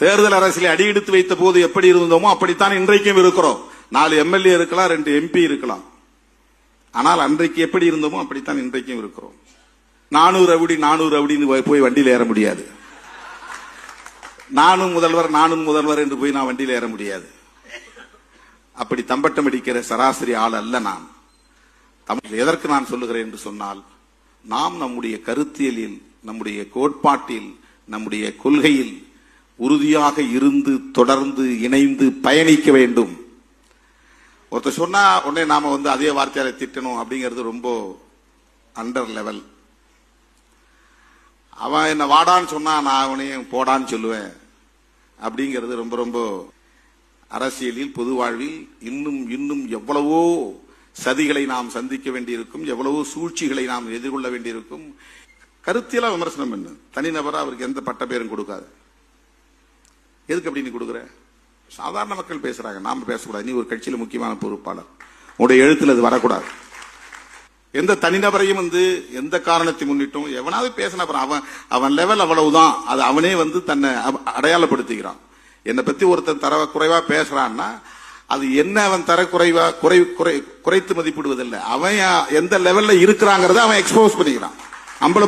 தேர்தல் அரசியலை அடியெடுத்து வைத்த போது எப்படி இருந்தோமோ அப்படித்தான் இன்றைக்கும் இருக்கிறோம். நாலு எம்எல்ஏ இருக்கலாம் ரெண்டு எம்பி இருக்கலாம். ஆனால் அன்றைக்கு எப்படி இருந்தோமோ அப்படித்தான் இன்றைக்கும் இருக்கிறோம். நானூறு அவுடி நானூறு அவுடின்னு போய் போய் வண்டியில் ஏற முடியாது. நானும் முதல்வர் நானும் முதல்வர் என்று போய் நான் வண்டியில் ஏற முடியாது. அப்படி தம்பட்டம் அடிக்கிற சராசரி ஆள் அல்ல நான். தமிழ் எதற்கு நான் சொல்லுகிறேன் என்று சொன்னால் நாம் நம்முடைய கருத்தியலில் நம்முடைய கோட்பாட்டில் நம்முடைய கொள்கையில் உறுதியாக இருந்து தொடர்ந்து இணைந்து பயணிக்க வேண்டும். ஒருத்தர் சொன்னா உடனே நாம வந்து அதே வார்த்தையால திட்டணும் அப்படிங்கிறது ரொம்ப அண்டர் லெவல் அவன் என்ன வாடான்னு சொன்னா நான் அவனையும் போடான்னு சொல்லுவேன். அப்படிங்கிறது ரொம்ப ரொம்ப அரசியலில் பொது வாழ்வில் இன்னும் இன்னும் எவ்வளவோ சதிகளை நாம் சந்திக்க வேண்டியிருக்கும் எவ்வளவோ சூழ்ச்சிகளை நாம் எதிர்கொள்ள வேண்டியிருக்கும். கருத்தியெல்லாம் விமர்சனம் பண்ணு. தனிநபராக அவருக்கு எந்த பட்ட பேரும் கொடுக்காது. எதுக்கு அப்படி நீ கொடுக்குற? சாதாரண மக்கள் பேசுறாங்க. நாம பேசக்கூடாது. நீ ஒரு கட்சியில முக்கியமான பொறுப்பாளர். உன்னுடைய எழுத்துல அது வரக்கூடாது. எந்த தனிநபரையும் வந்து எந்த காரணத்தை முன்னிட்டும் எவனாவது பேசின அப்புறம் அவன் அவன் லெவல் அவ்வளவுதான். அது அவனே வந்து தன்னை அடையாளப்படுத்திக்கிறான். என்னை பத்தி ஒருத்தன் தர குறைவா பேசுறான்னா அது என்ன அவன் தர குறைவா குறை குறை குறைத்து மதிப்பிடுவதில்லை. அவன் எந்த லெவல்ல இருக்கிறாங்கிறத அவன் எக்ஸ்போஸ் பண்ணிக்கிறான். நம்மள